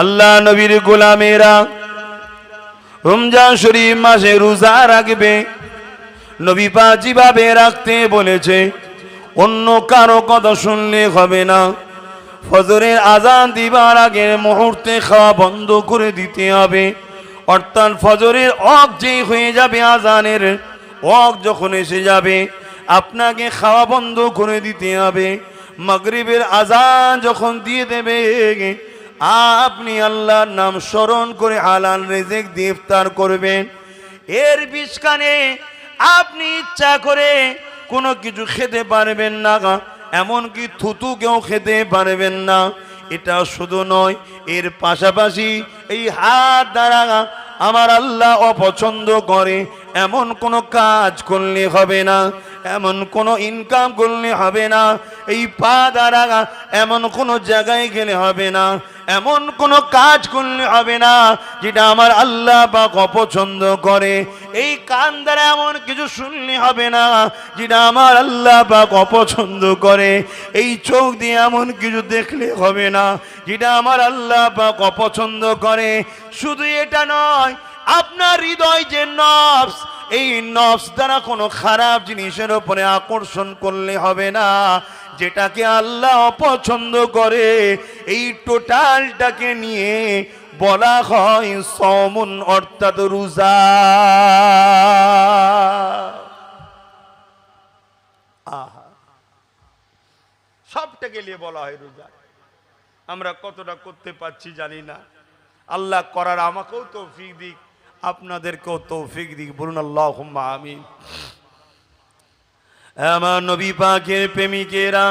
আল্লাহ নবীর গোলামেরা। রমজান শরীফ মাসে রোজা রাখবে। নবী পা যেভাবে রাখতে বলেছে, অন্য কারও কথা শুনলে হবে না। ফজরের আজান দিবার আগে মুহূর্তে খাওয়া বন্ধ করে দিতে হবে। অর্থাৎ ফজরের অক যেই হয়ে যাবে আজানের অক যখন এসে যাবে, আপনাকে খাওয়া বন্ধ করে দিতে হবে। মাগরিবের আজান যখন দিয়ে দেবে আপনি আল্লাহর নাম স্মরণ করে হালাল রেজেক দিয়ে করবেন। এর বিষকানে আপনি ইচ্ছা করে কোনো কিছু খেতে পারবেন না এমনকি থুতু কেউ খেতে পারবেন না। এটা শুধু নয়, এর পাশাপাশি এই হাত দ্বারা আমার আল্লাহ অপছন্দ করে। এমন কোনো কাজ করলে হবে না, এমন কোনো ইনকাম করলে হবে না, এই পা দ্বারা এমন কোনো জায়গায় গেলে হবে না, এমন কোনো কাজ করলে হবে না যেটা আমার আল্লাহ পাক অপছন্দ করে। এই কান দ্বারা এমন কিছু শুনলে হবে না যেটা আমার আল্লাহ পাক অপছন্দ করে। এই চোখ দিয়ে এমন কিছু দেখলে হবে না যেটা আমার আল্লাহ পাক অপছন্দ করে। শুধু এটা নয় আপনার হৃদয় যে নফস, এই নফস দ্বারা কোনো খারাপ জিনিসের উপরে আকর্ষণ করলে হবে না। যেটাকে আল্লাহ অপছন্দ করে, এই টোটালটাকে নিয়ে বলা হয় সমন অর্থাৎ রোজা। আহা। সবটাকে নিয়ে বলা হয় রোজা। আমরা কতটা করতে পারছি জানি না। আল্লাহ করার আমাকেও তৌফিক দিক। আপনাদেরকেও তৌফিক দিক, বলুন আল্লাহ আমিন। আমার নবী পাকের প্রেমিকেরা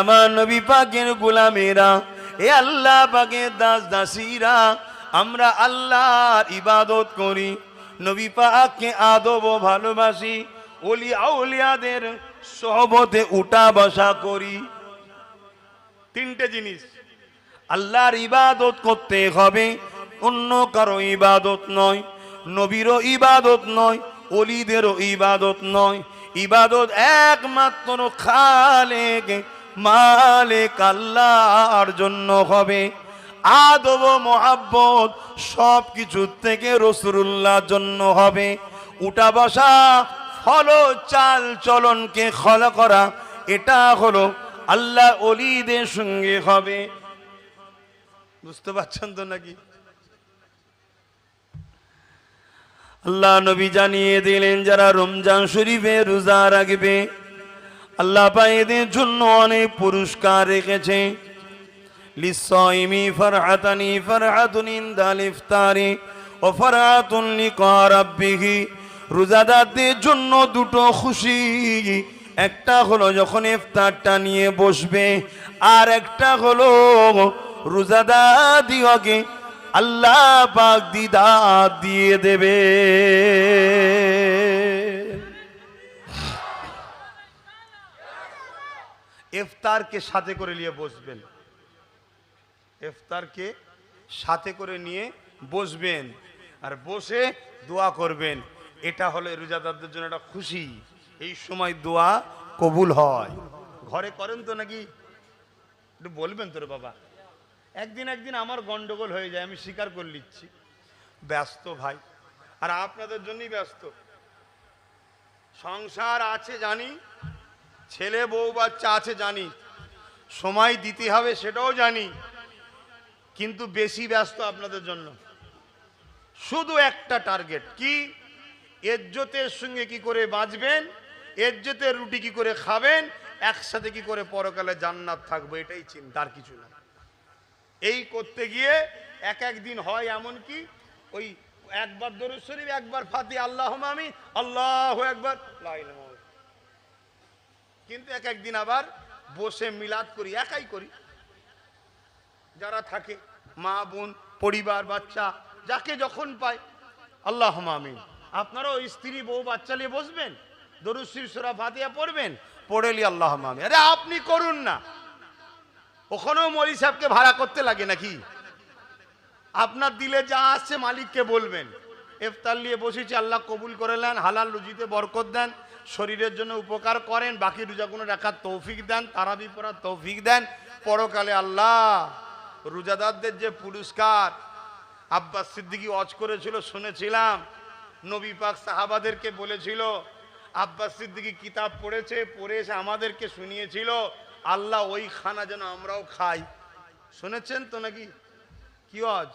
আমার নবী পাকের গোলামেরা, এ আল্লাহ পাকের দাস দাসীরা, আমরা আল্লাহর ইবাদত করি। নবী পাককে আদব ও ভালোবাসি ওলি আউলিয়াদের সহবতে উঠা বসা করি। তিনটে জিনিস, আল্লাহর ইবাদত করতে হবে অন্য কারও ইবাদত নয়, নবীরও ইবাদত নয় অলিদেরও ইবাদত নয়। ইবাদত একমাত্র খালেক, মালেক আল্লাহর জন্য হবে। আদব মোহাব্বত সব কিছুর থেকে রসুল্লাহর জন্য হবে। উঠা বসা, ফল চাল চলনকে খল করা, এটা হলো আল্লাহ অলিদের সঙ্গে হবে। বুঝতে পারছেন তো নাকি? আল্লাহ নবী জানিয়ে দিলেন, যারা রমজান শরীফে রোজা রাখবে, আল্লাহ এদের জন্য অনেক পুরস্কার রেখেছে। লিসাইমি ফারহাতানি ফারহাতুন ইনদাল ইফতারি ও ফারহাতুন লিকা রাব্বিহি। রোজাদারদের জন্য দুটো খুশি, একটা হলো যখন ইফতারটা নিয়ে বসবে, আর একটা হলো রোজাদার দিওকে আল্লাহ পাক দিদা দিয়ে দেবে। ইফতারকে সাথে করে নিয়ে বসবেন। ইফতারকে সাথে করে নিয়ে বসবেন আর বসে দোয়া করবেন। এটা হলো রোজাদারদের জন্য একটা খুশি। এই সময় দোয়া কবুল হয়। ঘরে করেন তো নাকি? একটু বলবেন তোর বাবা। একদিন একদিন আমার গন্ডগোল হয়ে যায়, আমি স্বীকার করে নিচ্ছি। ব্যস্ত ভাই, আর আপনাদের জন্যই ব্যস্ত। সংসার আছে জানি, ছেলে বউ বাচ্চা আছে জানি, সময় দিতে হবে সেটাও জানি, কিন্তু বেশি ব্যস্ত আপনাদের জন্য। শুধু একটা টার্গেট, কি? এজ্জতের সঙ্গে কি করে বাঁচবেন? এজ্জতের রুটি কি করে খাবেন? একসাথে কি করে পরকালে জান্নাত থাকব, এটাই চিন্তা, আর কিছু না। এই করতে গিয়ে এক এক দিন হয় এমন কি? ওই একবার দরুদ শরীফ, একবার ফাতি আল্লাহ আমি আল্লাহ একবার। কিন্তু এক একদিন আবার বসে মিলাদ করি, একাই করি। যারা থাকে, মা, বোন, পরিবার, বাচ্চা, যাকে যখন পায় আল্লাহ আমিন। আপনারাও স্ত্রী, বউ, বাচ্চা নিয়ে বসবেন? দরুশ্রী সুরা ফাতিয়া পড়বেন? পড়েলি আল্লাহ আমিন। আরে আপনি করুন না। ওখানেও মলি সাহেবকে ভাড়া করতে লাগে নাকি? আপনার দিলে যা আসছে মালিককে বলবেন। ইফতার নিয়ে বসেছি, আল্লাহ কবুল করে নেন, হালাল রুজিতে বরকত দেন, শরীরের জন্য উপকার করেন, বাকি রোজাগুলো রাখার তৌফিক দেন, তারাবি পড়ার তৌফিক দেন। পরকালে আল্লাহ রোজাদারদের যে পুরস্কার আব্বাস সিদ্দিকি অজ করেছিল, শুনেছিলাম। নবী পাক সাহাবাদেরকে বলেছিল, আব্বাস সিদ্দিকি কিতাব পড়েছে, পড়ে এসে আমাদেরকে শুনিয়েছিল। আল্লাহ ওই খানা যেন আমরাও খাই। শুনেছেন তো নাকি? কি অজ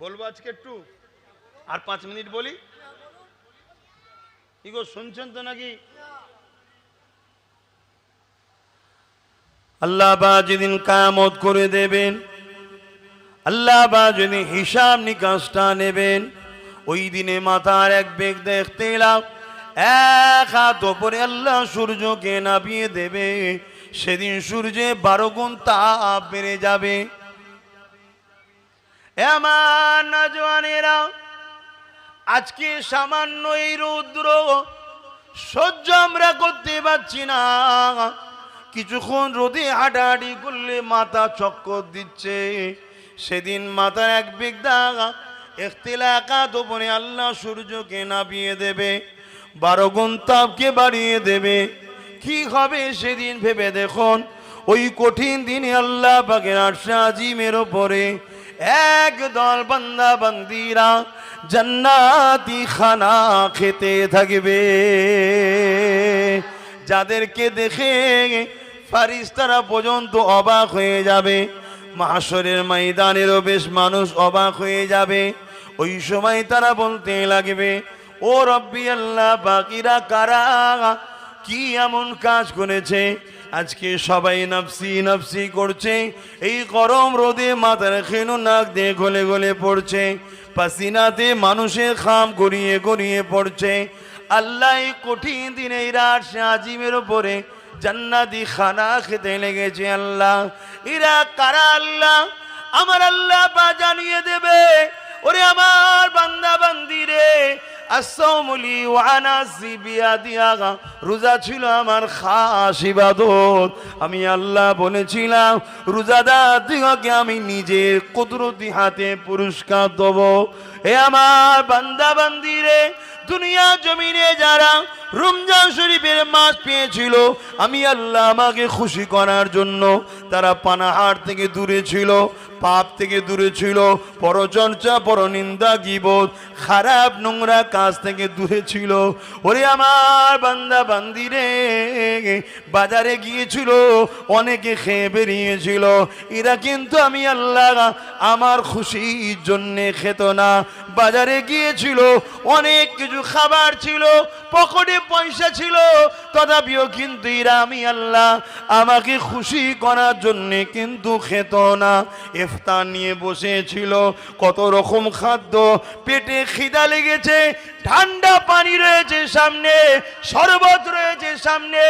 বলব আজকে একটু? আর পাঁচ মিনিট বলি? কি গো, শুনছেন তো নাকি? আল্লাহ বা যেদিন কায়ামত করে দেবেন, আল্লাহ বা যদি হিসাব নিকাশটা নেবেন, ওই দিনে মাথার এক বেগ দেখতে এলাম। এক হাত ওপরে আল্লাহ সূর্যকে নামিয়ে দেবে। সেদিন সূর্যে বারো গুণ তাপ বেড়ে যাবে। এ আমার নজওয়ানেরা আজকে সামান্য এই রৌদ্র সহ্য আমরা করতে পারছি না। কিছুক্ষণ রোদে হাঁটাহাঁটি করলে মাথা চক্কর দিচ্ছে। সেদিন মাথার এক বিগদা এখতিলাকা দোপনে আল্লাহ সূর্যকে নামিয়ে দেবে। বারো গুণ তাপকে বাড়িয়ে দেবে। কি হবে সেদিন ভেবে দেখুন। ওই কঠিন দিনে আল্লাহ পাকের আরশে আজিমের ওপরে এক দল বান্দা বান্দিরা জান্নাতি খানা খেতে থাকবে। যাদেরকে দেখে ফারিস্তারা পর্যন্ত অবাক হয়ে যাবে। মাসরের ময়দানেরও বেশ মানুষ অবাক হয়ে যাবে। ওই সময় তারা বলতে লাগবে ও রব্বি আল্লাহ, বাকিরা কারা? কি এমন কাজ করেছে? আজকে সবাই নফসি নফসি করছে। এই গরম রোদে মাথার খেনু নাক দিয়ে গলে গলে পড়ছে। পাসিনাতে মানুষের খাম গড়িয়ে গড়িয়ে পড়ছে। আল্লাহ এই কঠিন দিনে এই রাত আজিমের ওপরে জান্নাতি খানা খেতে লেগেছে আল্লাহ। এরা কারা আল্লাহ? আমার আল্লাহ বা জানিয়ে দেবে। ওরে আমার বান্দা বান্দি রে আসসালামুলি জিবিয়া দিয়া রোজা ছিল আমার খাস ইবাদত। আমি আল্লাহ বলেছিলাম, রোজাদার দিগকে আমি নিজের কুদরতি হাতে পুরস্কার দেব। এ আমার বান্দা বান্দি রে দুনিয়া জমিনে যারা রমজান শরীফের মাস পেয়েছিল, আমি আল্লাহ আমাকে খুশি করার জন্য তারা পানাহার থেকে দূরে ছিল, পাপ থেকে দূরে ছিল, পরচর্চা, পরনিন্দা গিবোধ খারাপ নোংরা কাজ থেকে দূরে ছিল। ওরে আমার বান্দা বান্দিরে বাজারে গিয়েছিল, অনেকে খেয়ে বেরিয়েছিল। এরা কিন্তু আমি আল্লাহ আমার খুশির জন্যে খেত না। বাজারে গিয়েছিল, অনেক কিছু খাবার ছিল, পকেটে পয়সা ছিল, তথাপিও কিন্তু আমি আল্লাহ আমাকে খুশি করার জন্যে কিন্তু খেত না। ইফতার নিয়ে বসেছিল, কত রকম খাদ্য, পেটে খিদা লেগেছে, ঠান্ডা পানি রয়েছে সামনে, শরবত রয়েছে সামনে,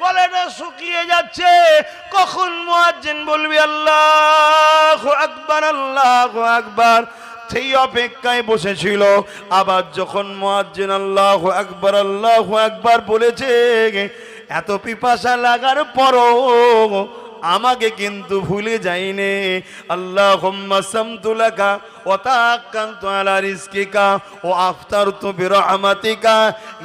গলাটা শুকিয়ে যাচ্ছে। কখন মুয়াজ্জিন বলবি, আল্লাহ আকবার আল্লাহ আকবার। সেই অপেক্ষায় বসেছিল। আবার যখন মোয়াজ্জিন আল্লাহ একবার আল্লাহ একবার বলেছে, এত পিপাসা লাগার পরও আমাকে কিন্তু ভুলে যাইনে। আল্লাহ সামতুলাকা ও তাকান্ত আলা রিজকিকা ও আফতারতু বিরহমাতিকা।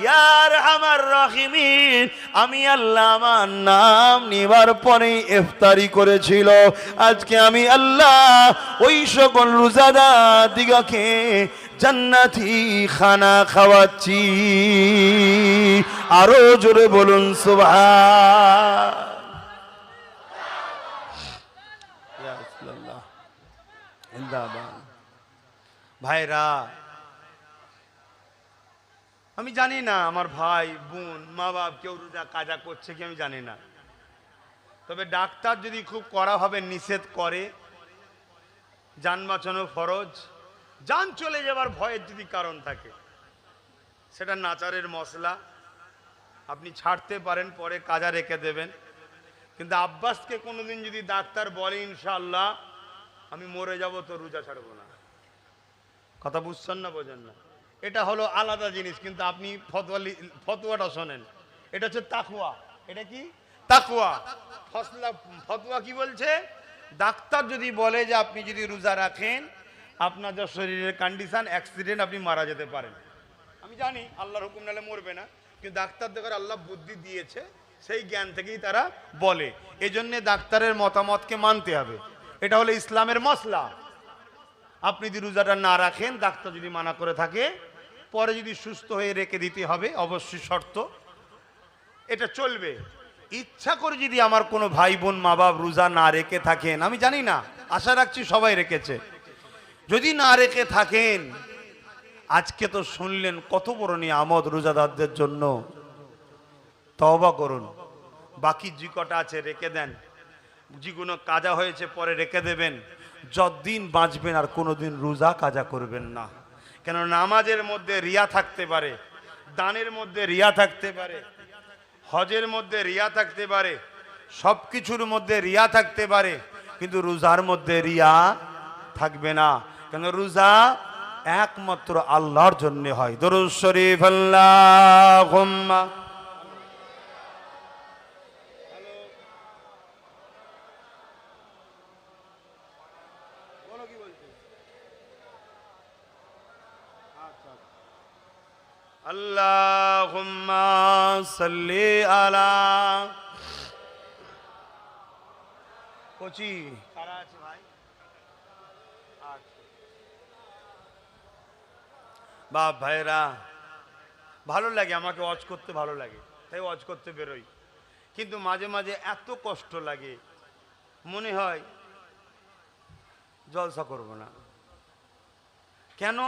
ইয়ার আমার রহিমিন, আমি আল্লাহ আমার নাম নিবার পরে ইফতারি করেছিল। আজকে আমি আল্লাহ ওই সকল রোজাদা দিগকে জান্নাতি খানা খাওয়াচ্ছি। আরও জোরে বলুন সুবহান ভাইরা, আমি জানি না আমার ভাই, বোন, মা বাপ কেউ রোজা কাজা করছে কি আমি জানি না। তবে ডাক্তার যদি খুব কড়াভাবে নিষেধ করে, যান বাঁচানো ফরজ, যান চলে যাবার ভয়ের যদি কারণ থাকে, সেটা নাচারের মশলা। আপনি ছাড়তে পারেন, পরে কাজা রেখে দেবেন। কিন্তু আব্বাসকে কোনোদিন যদি ডাক্তার বলে ইনশাল্লাহ আমি মরে যাব তো রোজা ছাড়বো না। কথা বুঝছেন না বোঝেন না। এটা হলো আলাদা জিনিস, কিন্তু আপনি ফতোয়া ফতোয়াটা শোনেন। এটা হচ্ছে তাকুয়া এটা কি? তাকুয়া ফসলা, ফতোয়া কি বলছে? ডাক্তার যদি বলে যে আপনি যদি রোজা রাখেন, আপনার যা শরীরের কন্ডিশন অ্যাক্সিডেন্ট আপনি মারা যেতে পারেন। আমি জানি আল্লাহর হুকুম নালে মরবে না, কিন্তু ডাক্তার দেখার আল্লাহ বুদ্ধি দিয়েছে, সেই জ্ঞান থেকেই তারা বলে। এজন্যে ডাক্তারের মতামতকে মানতে হবে। এটা হলো ইসলামের মশলা আপনি যদি রোজাটা না রাখেন, ডাক্তার যদি মানা করে থাকে, পরে যদি সুস্থ হয়ে রেখে দিতে হবে, অবশ্যই শর্ত। এটা চলবে। ইচ্ছা করে যদি আমার কোনো ভাই বোন মা বাপ রোজা না রেখে থাকেন, আমি জানি না, আশা রাখছি সবাই রেখেছে। যদি না রেখে থাকেন, আজকে তো শুনলেন কত বড় নিয়ামত রোজাদারদের জন্য। তওবা করুন। বাকি যে কটা আছে, রেখে দেন। যেগুলো কাজা হয়েছে পরে রেখে দেবেন। যতদিন বাঁচবেন আর কোনোদিন রোজা কাজা করবেন না। কেন নামাজের মধ্যে রিয়া থাকতে পারে, দানের মধ্যে রিয়া থাকতে পারে, হজের মধ্যে রিয়া থাকতে পারে সব কিছুর মধ্যে রিয়া থাকতে পারে, কিন্তু রোজার মধ্যে রিয়া থাকবে না। কেন রোজা একমাত্র আল্লাহর জন্য হয়। দরুদ শরীফ আল্লাহ সাল্লি আলা। কোচি। কারা আছে ভাই? বাপ ভাইরা ভালো লাগে আমাকে ওয়াজ করতে ভালো লাগে তাই ওয়াজ করতে বেরোই। কিন্তু মাঝে মাঝে এত কষ্ট লাগে মনে হয় জলসা করব না। কেন?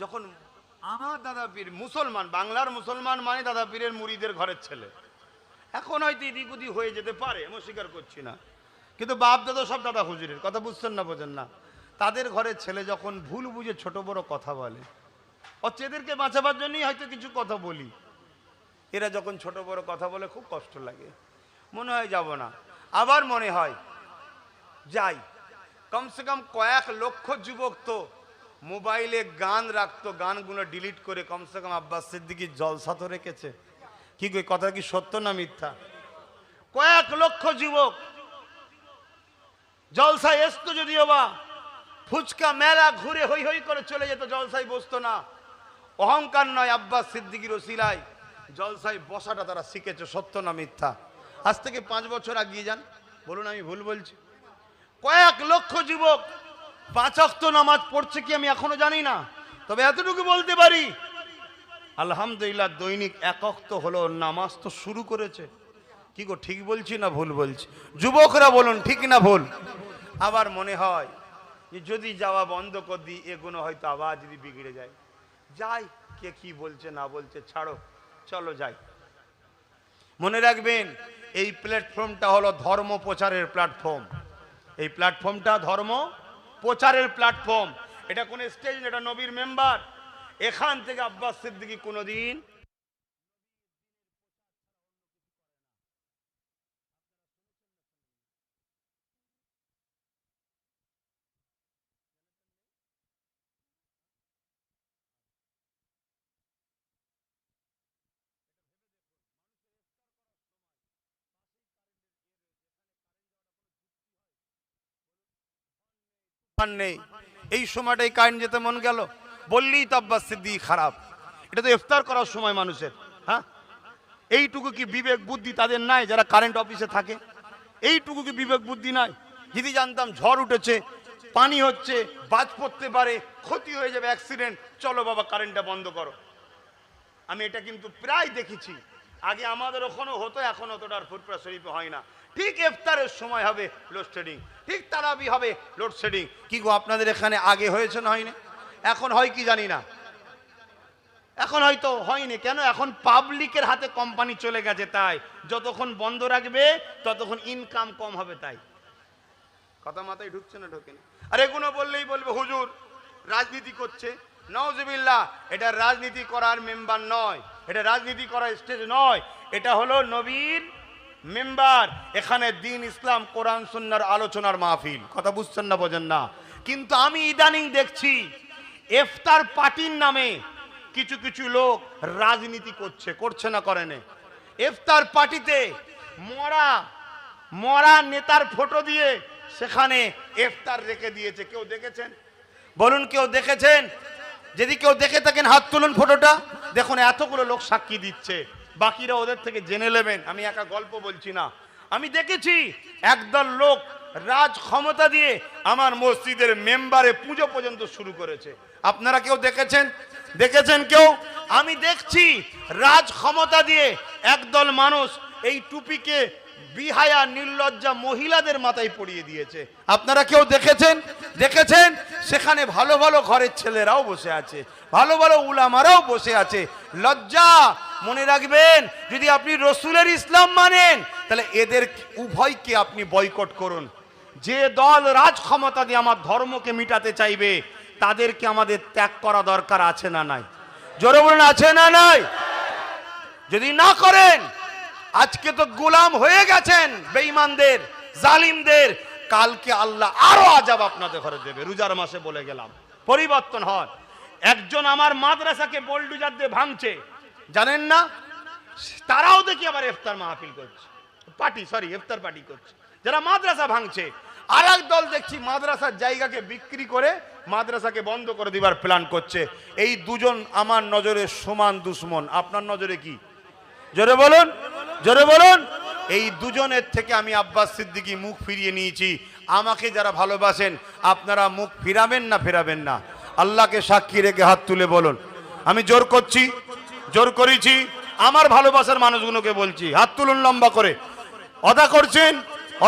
যখন আমার দাদা পীর মুসলমান, বাংলার মুসলমান মানে দাদা পীরের মুড়িদের ঘরের ছেলে। এখন হয়তো এদিক ওদিক হয়ে যেতে পারে, আমি স্বীকার করছি না। কিন্তু বাপ দাদা সব দাদা হুজুরের, কথা বুঝছেন না, বোঝেন না। তাদের ঘরের ছেলে যখন ভুল বুঝে ছোট বড় কথা বলে, অথচ এদেরকে বাঁচাবার জন্যই হয়তো কিছু কথা বলি। এরা যখন ছোট বড় কথা বলে, খুব কষ্ট লাগে। মনে হয় যাব না। আবার মনে হয়, যাই। কমসে কম কয়েক লক্ষ যুবক তো মোবাইলে গান রাখতো, গানগুলো ডিলিট করে কমসে কম আব্বাস সিদ্দিকি জলসা তো রেখেছে। কি কথা কি সত্য না মিথ্যা? কয়েক লক্ষ যুবক জলসায় এসতো যদিও বা ফুচকা মেলা ঘুরে হই হই করে চলে যেত, জলসায় বসতো না। অহংকার নয় আব্বাস সিদ্দিকির ওসিলায়। জলসায় বসাটা তারা শিখেছে, সত্য না মিথ্যা? আজ থেকে পাঁচ বছর আগিয়ে যান। বলুন, আমি ভুল বলছি। কয়েক লক্ষ যুবক পাঁচ অক্ত নামাজ পড়ছে কি আমি এখনও জানি না। তবে এতটুকু বলতে পারি, আলহামদুলিল্লাহ দৈনিক এক অক্ত হলো নামাজ তো শুরু করেছে। কি গো, ঠিক বলছি না ভুল বলছি? যুবকরা বলুন, ঠিক না ভুল? আবার মনে হয় যে যদি যাওয়া বন্ধ করে দিই, এগুলো হয়তো আবার যদি বিগড়ে যায়। যাই, কে কি বলছে না বলছে ছাড়ো, চলো যাই। মনে রাখবেন, এই প্ল্যাটফর্মটা হলো ধর্ম প্রচারের প্ল্যাটফর্ম এই প্ল্যাটফর্মটা ধর্ম প্রচারের প্ল্যাটফর্ম এটা কোন স্টেজ এটা নবীর মেম্বার এখান থেকে আব্বাস সিদ্দিকি কোনোদিন আর নেই। এই সময়টাই কারেন্ট যেতে মন গেল, বললেই তো আব্বাস সিদ্দিকি খারাপ। এটা তো ইফতার করার সময় মানুষের হ্যাঁ? এইটুকু কি বিবেক বুদ্ধি তাদের নাই যারা কারেন্ট অফিসে থাকে? এইটুকু কি বিবেক বুদ্ধি নাই? যদি জানতাম ঝড় উঠেছে, পানি হচ্ছে, বাজ পড়তে পারে, ক্ষতি হয়ে যাবে অ্যাক্সিডেন্ট চলো বাবা কারেন্টটা বন্ধ করো। আমি এটা কিন্তু প্রায় দেখেছি। আগে আমাদের ওখানেও হতো, এখন অতটা আর ফুরপুরা শরীফে হয় না। ঠিক ইফতারের সময় হবে লোডশেডিং ঠিক তারাবি হবে লোডশেডিং কি গো, আপনাদের এখানে আগে হয়েছে না হয়নি? এখন হয় কি জানি না। এখন হয়তো হয়নি। কেন? এখন পাবলিকের হাতে কোম্পানি চলে গেছে তাই। যতক্ষণ বন্ধ রাখবে, ততক্ষণ ইনকাম কম হবে তাই। কথা মাথায় ঢুকছে না, ঢোকে না। আর এগুলো বললেই বলবে, হুজুর, রাজনীতি করছে। নওজবিল্লাহ, এটা রাজনীতি করার মেম্বার নয়। এটা রাজনীতি করার স্টেজ নয়। এটা হলো নবীর মেম্বার, এখানে দিন ইসলাম, কোরআন, সুন্নার আলোচনার মাহফিল। কথা বুঝছেন না, বোঝেন না? কিন্তু আমি ইদানিং দেখছি, এফতার পার্টির নামে কিছু কিছু লোক রাজনীতি করছে করছে না করেনে ইফতার পার্টিতে মরা মরা নেতার ফটো দিয়ে সেখানে ইফতার রেখে দিয়েছে। কেউ দেখেছেন? বলুন, কেউ দেখেছেন? যদি কেউ দেখে থাকেন, হাত তুলুন ফটোটা। দেখুন, এতগুলো লোক সাক্ষী দিচ্ছে। বাকিরা ওদের থেকে জেনে নেবেন, আমি একা গল্প বলছি না। আমি দেখেছি একদল লোক রাজ ক্ষমতা দিয়ে আমার মসজিদের মেম্বারে পুজো পর্যন্ত শুরু করেছে। আপনারা কেউ দেখেছেন? দেখেছেন কেউ? আমি দেখছি রাজ ক্ষমতা দিয়ে একদল মানুষ এই টুপিকে বিহায়া নির্লজ্জা মহিলাদের মাথায় পরিয়ে দিয়েছে। আপনারা কেউ দেখেছেন? দেখেছেন? সেখানে ভালো ভালো ঘরের ছেলেরাও বসে আছে। ভালো ভালো উলামারাও বসে আছে। লজ্জা, মনে রাখবেন, যদি আপনি রসুলের ইসলাম মানেন, তাহলে এদের উভয়কে আপনি বয়কট করুন। যে দল রাজ ক্ষমতা দিয়ে আমার ধর্মকে মিটাতে চাইবে, তাদেরকে আমাদের ত্যাগ করা দরকার আছে না নাই? জোরে বলুন, আছে না নাই? যদি না করেন, আজকে তো গোলাম হয়ে গেছেন বেঈমানদের, জালিমদের, কালকে আল্লাহ আরও আজাব আপনাদের ঘরে দেবে। রোজার মাসে বলে গেলাম। পরিবর্তন হন একজন আমার মাদ্রাসাকে বোল্ডুজার দিয়ে ভাঙছে। জানেন না? তারাও দেখি আবার ইফতার মাহফিল করছে। পার্টি সরি ইফতার পার্টি করছে। যারা মাদ্রাসা ভাঙছে আর দল দেখছি মাদ্রাসার জায়গাকে বিক্রি করে মাদ্রাসাকে বন্ধ করে দিবার প্ল্যান করছে। এই দুজন আমার নজরে সমান দুশ্মন। আপনার নজরে কি? জোরে বলুন জোরে বলুন। এই দুজনের থেকে আমি আব্বাস সিদ্দিকি মুখ ফিরিয়ে নিয়েছি। আমাকে যারা ভালোবাসেন, আপনারা মুখ ফিরাবেন না, ফেরাবেন না। আল্লাহকে সাক্ষী রেখে হাত তুলে বলুন। আমি জোর করছি, জোর করেছি, আমার ভালোবাসার মানুষগুলোকে বলছি, হাত তুলুন লম্বা করে। অদা করছেন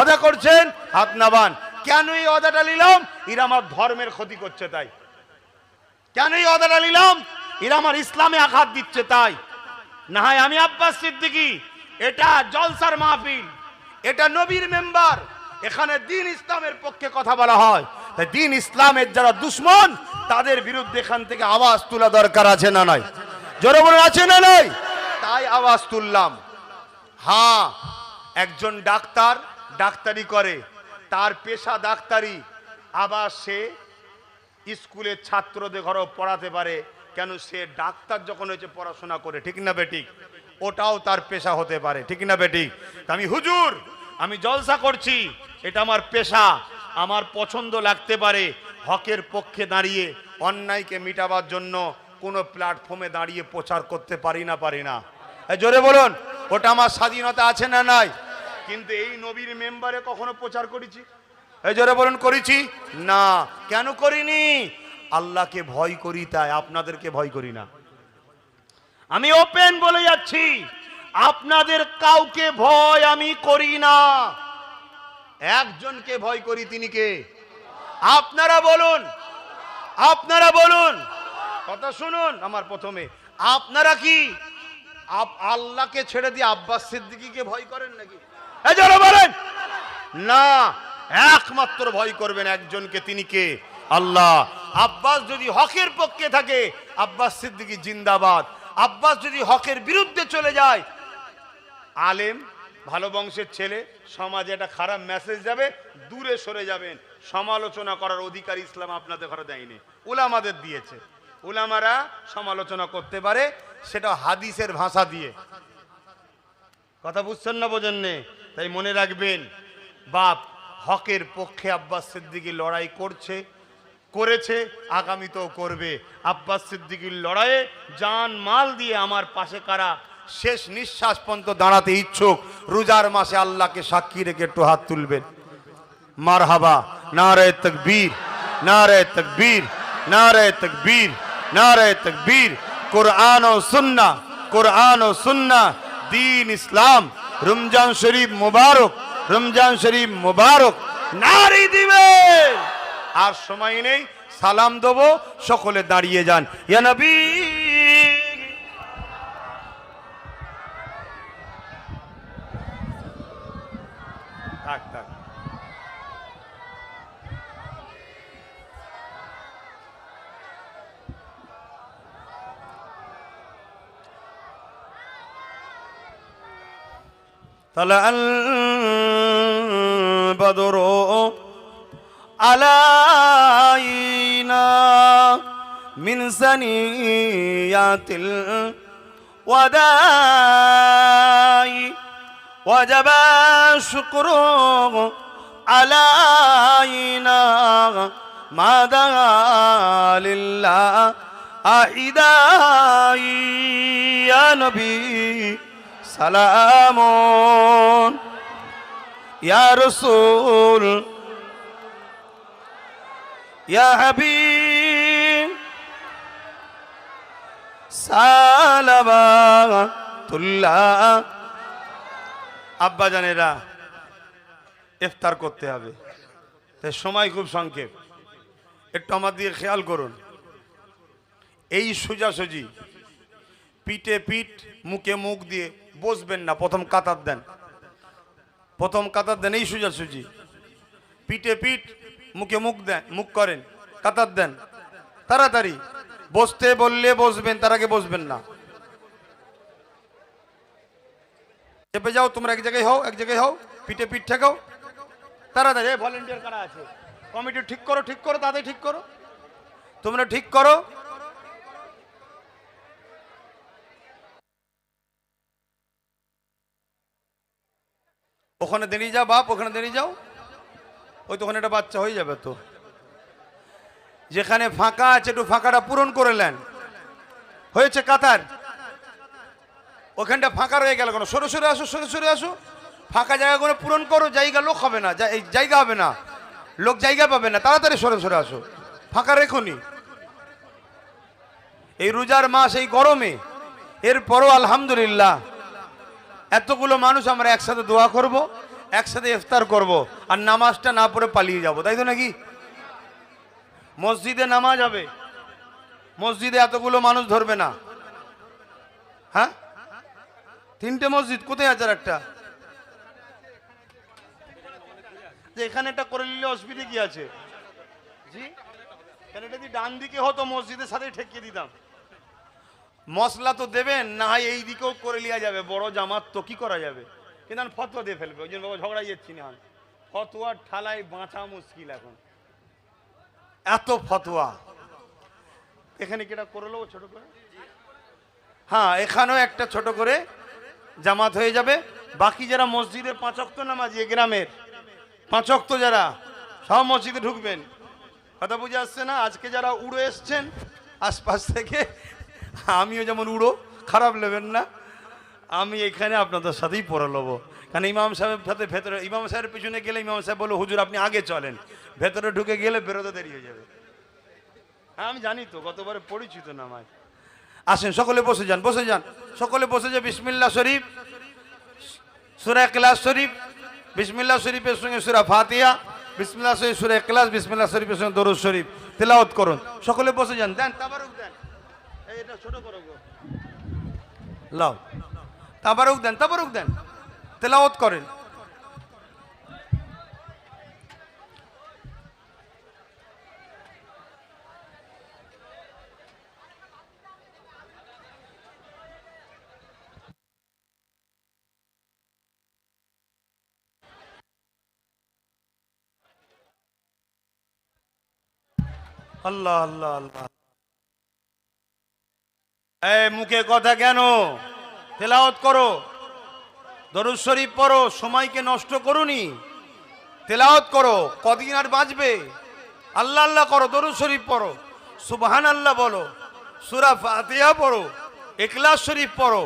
অদা করছেন, হাত নাবান। কেন এই অদাটা নিলাম? এরা আমার ধর্মের ক্ষতি করছে তাই। কেন এই অদাটা নিলাম? এরা আমার ইসলামে আঘাত দিচ্ছে তাই। না হয় আমি আব্বাস সিদ্দিকি, এটা জলসার মাহফিল, এটা নবীর মেম্বার, এখানে দিন ইসলামের পক্ষে কথা বলা হয়। তাই দিন ইসলামের যারা দুশ্মন, তাদের বিরুদ্ধে এখান থেকে আওয়াজ তোলা দরকার আছে না নয় জোরে আছে না নয় তাই আওয়াজ তুললাম। হ্যাঁ একজন ডাক্তার ডাক্তারি করে। তার পেশা ডাক্তারি। আবার সে স্কুলের ছাত্রদের ঘরেও পড়াতে পারে। কেন সে ডাক্তার যখন হয়েছে, পড়াশোনা করে। ঠিক না বেঠিক ওটাও তার পেশা হতে পারে। ঠিক না বেঠিক আমি হুজুর, আমি জলসা করছি। এটা আমার পেশা। আমার পছন্দ লাগতে পারে হকের পক্ষে দাঁড়িয়ে অন্যায়কে মিটাবার জন্য কোনো প্ল্যাটফর্মে দাঁড়িয়ে প্রচার করতে পারি না পারি না। জোরে বলুন, ওটা আমার স্বাধীনতা আছে না নাই? কিন্তু এই নবীর মেম্বারে কখনো প্রচার করেছি? জোরে বলুন, করেছি? না। কেন করিনি? আল্লাহকে ভয় করি, তাই আপনাদেরকে ভয় করি না। আমি ওপেন বলে যাচ্ছি, আপনাদের কাউকে ভয় আমি করি না। একজনকে ভয় করি, তিনি কে? আপনারা বলুন আপনারা বলুন। কথা শুনুন আমার প্রথমে। আপনারা কি? আল্লাহকে ছেড়ে দিয়ে আব্বাস সিদ্দিকীকে ভয় করেন নাকি? জোরে বলেন। না, একমাত্র ভয় করবেন একজনকে, তিনি কে? আল্লাহ। আব্বাস যদি হকের পক্ষে থাকে, আব্বাস সিদ্দিকী জিন্দাবাদ। আব্বাস যদি হকের বিরুদ্ধে চলে যায়, আলেম ভালো বংশের ছেলে, সমাজে একটা খারাপ মেসেজ যাবে, দূরে সরে যাবেন। সমালোচনা করার অধিকার ইসলাম আপনাদের ঘরে দেয়নি। উলামাদের দিয়েছে। ওলামারা সমালোচনা করতে পারে, সেটা হাদিসের ভাষা দিয়ে। কথা বুঝছেন না বোঝেননি তাই মনে রাখবেন, বাপ হকের পক্ষে আব্বাস সিদ্দিকি লড়াই করছে, করেছে, আগামীতেও করবে। আব্বাস সিদ্দিকির লড়াইয়ে জান মাল দিয়ে আমার পাশে কারা শেষ নিঃশ্বাস পর্যন্ত দাঁড়াতে ইচ্ছুক। রোজার মাসে আল্লাহকে সাক্ষী রেখে একটু হাত তুলবেন। মার হাবা নারে তকবীর নারে তকবীর নারে তকবীর নারে তকবীর। কোরআন ও সুন্না কোরআন ও সুন্না দিন ইসলাম, রমজান শরীফ মুবারক, রমজান শরীফ মুবারক। নারী দিবে। আর সময় নেই, সালাম দেবো, সকলে দাঁড়িয়ে যান। ইয়া নবী। থাক থাক طلع البدر علينا من سنيات الوداع وجب شكره علينا ما دعا لله أعدائي يا نبي سلام يا رسول يا حبيب سلام الله জানেরা ইফতার করতে হবে। তাই সময় খুব সংক্ষেপ। একটু আমার দিয়ে খেয়াল করুন। এই সোজাসুজি, পিঠে পিঠ, মুখে মুখ দিয়ে বসবেন না, প্রথম কাতার দেন। প্রথম কাতার দেন, এই সোজাসুজি। পিঠে পিঠ, মুখে মুখ দেন, মুখ করেন, কাতার দেন। তাড়াতাড়ি। বসতে বললে বসবেন, তার আগে বসবেন না। চেপে যাও, তোমরা এক জায়গায় হও, এক জায়গায় হও, পিঠে পিঠ ঠেকাও। তাড়াতাড়ি ভলেন্টিয়ার কারা আছে? কমিটি ঠিক করো ঠিক করো তাদের ঠিক করো। তোমরা ঠিক করো। ওখানে দাঁড়িয়ে যাও, বাপ, ওখানে দাঁড়িয়ে যাও। ওই তো ওখানে একটা বাচ্চা হয়ে যাবে তো। যেখানে ফাঁকা আছে, একটু ফাঁকাটা পূরণ করে নেন। হয়েছে কাতার। ওখানটা ফাঁকা রয়ে গেল কোনো? সরে সরে আসো, সরে সরে আসো। ফাঁকা জায়গাগুলো পূরণ করো, জায়গা লোক হবে না জায়গা হবে না। লোক জায়গা পাবে না, তাড়াতাড়ি সরে সরে আসো। ফাঁকা রেখুনি এই রোজার মাস, এই গরমে, এরপরও আলহামদুলিল্লাহ, এতগুলো মানুষ আমরা একসাথে দোয়া করব, একসাথে ইফতার করব, আর নামাজটা না পড়ে পালিয়ে যাব, তাই তো নাকি? মসজিদে নামাজ হবে, মসজিদে এতগুলো মানুষ ধরবে না। হ্যাঁ? তিনটে মসজিদ, কোথায় আছে একটা যে এখানে একটা করে নিলে অসুবিধে কি আছে? জি? এটা যদি ডান দিকে হতো, মসজিদের সাথে ঠেকিয়ে দিতাম। মশলা তো দেবেন, না হয় এই দিকেও করে লিয়া যাবে। বড় জামাত তো কি করা যাবে? কিন্তু আমি ফতোয়া দিয়ে ফেলবে, ওই জন্য বাবা ঝগড়াই যাচ্ছি না ফতোয়ার ঠালায় বাঁচা মুশকিল এখন। এত ফতোয়া। এখানে কি এটা করে নেব ছোট করে? হ্যাঁ এখানেও একটা ছোট করে জামাত হয়ে যাবে। বাকি যারা মসজিদের পাঁচক্ত নামাজি, এ গ্রামের পাঁচক্ত যারা, সব মসজিদে ঢুকবেন। কথা বুঝে আসছে না? আজকে যারা উড়ো এসছেন, আশপাশ থেকে, আমিও যেমন উড়ো, খারাপ নেবেন না। আমি এখানে আপনাদের সাথেই পড়ে নেব। কারণ ইমাম সাহেবের সাথে ভেতরে, ইমাম সাহেবের পিছনে গেলে ইমাম সাহেব বলো, হুজুর, আপনি আগে চলেন। ভেতরে ঢুকে গেলে বেরোতে দেরি হয়ে যাবে। হ্যাঁ আমি জানি তো, গতবারে পরিচিত নামাজ আসেন, সকলে বসে যান বসে যান। সকলে বসে যান বিসমিল্লা শরীফ, সুরা ক্লাস শরীফ বিসমিল্লা শরীফের সঙ্গে সুরা ফাতিয়া বিসমিল্লা শরীফ, সুরা ক্লাস বিসমিল্লা শরীফের সঙ্গে দরুদ শরীফ, তেলাওয়াত করুন। সকলে বসে যান, দেন, তাবারুক দেন। এটা ছোট করো। লাও। তাবারুক দেন তাবারুক দেন। তেলাওয়াত করেন। আল্লাহ আল্লাহ আল্লাহ। এই মুখে কথা কেন? তেলাওয়াত করো। দরুদ শরীফ পড়ো, সময়কে নষ্ট করুনি। তেলাওয়াত করো, কদিন আর বাঁচবে? আল্লাহ আল্লাহ করো, দরুদ শরীফ পড়ো। সুবহান আল্লাহ বলো। সুরা ফাতিহা পড়ো এখলাস শরীফ পড়ো।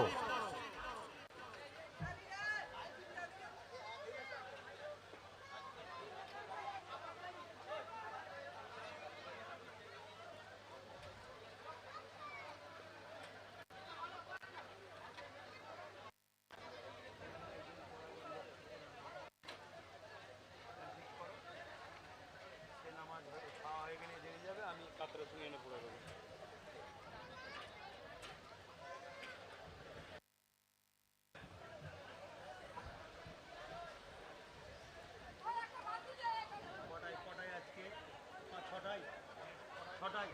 ওটাই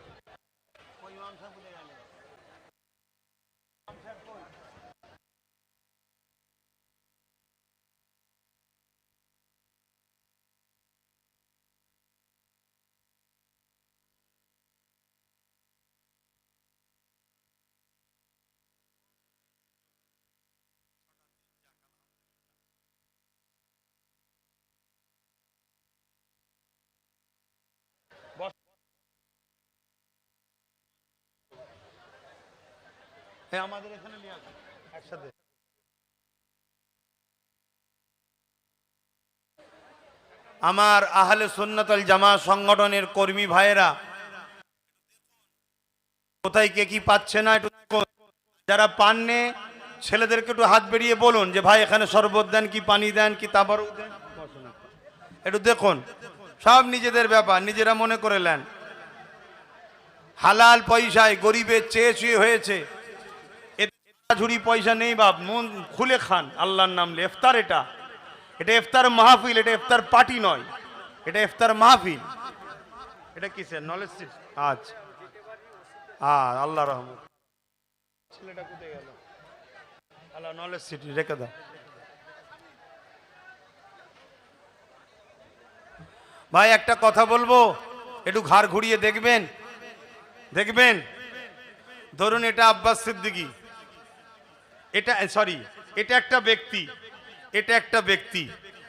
ওই মাংস ভুলে গেলে হ্যাঁ আমাদের এখানে নিয়ে আসুন, একসাথে। আমার আহলে সুন্নতল জামা সংগঠনের কর্মী ভাইয়েরা, কোথায় কে কি পাচ্ছে না একটু। যারা পাননে ছেলেদেরকে একটু হাত বেরিয়ে বলুন যে, ভাই, এখানে শরবত দেন কি পানি দেন, কি তাবারও দেন? একটু দেখুন, সব নিজেদের ব্যাপার, নিজেরা মনে করে নেন। হালাল পয়সায় গরিবের চেয়ে চুয়ে হয়েছে। ঝুড়ি পয়সা নেই বাপ, মন খুলে খান, আল্লাহর নাম নিয়ে। ইফতার এটা। এটা ইফতার মাহফিল, এটা ইফতার পার্টি নয়। এটা ইফতার মাহফিল। এটা কিসের? নলেজ আচ্ছা। হ্যাঁ আল্লাহ রহমত। ছেলেটা কোথায় গেল? আল্লাহ নলেজ সিটি রেখে দাও। ভাই, একটা কথা বলব? একটু ঘাড় ঘুরিয়ে দেখবেন? দেখবেন? ধরুন এটা আব্বাস সিদ্দিকী। এটা সরি এটা একটা ব্যক্তি, এটা একটা ব্যক্তি,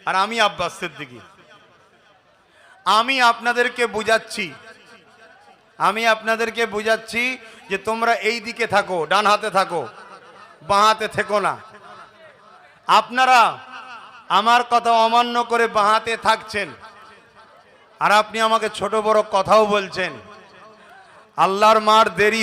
আর আমি আব্বাস সিদ্দিকী আমি আপনাদেরকে বুঝাচ্ছি, আমি আপনাদেরকে বুঝাচ্ছি যে তোমরা এই দিকে থাকো, ডান হাতে থাকো, বাঁ হাতে থেকো না। আপনারা আমার কথা অমান্য করে বাঁ হাতে থাকছেন, আর আপনি আমাকে ছোট বড় কথাও বলছেন। আল্লাহর মার দেরি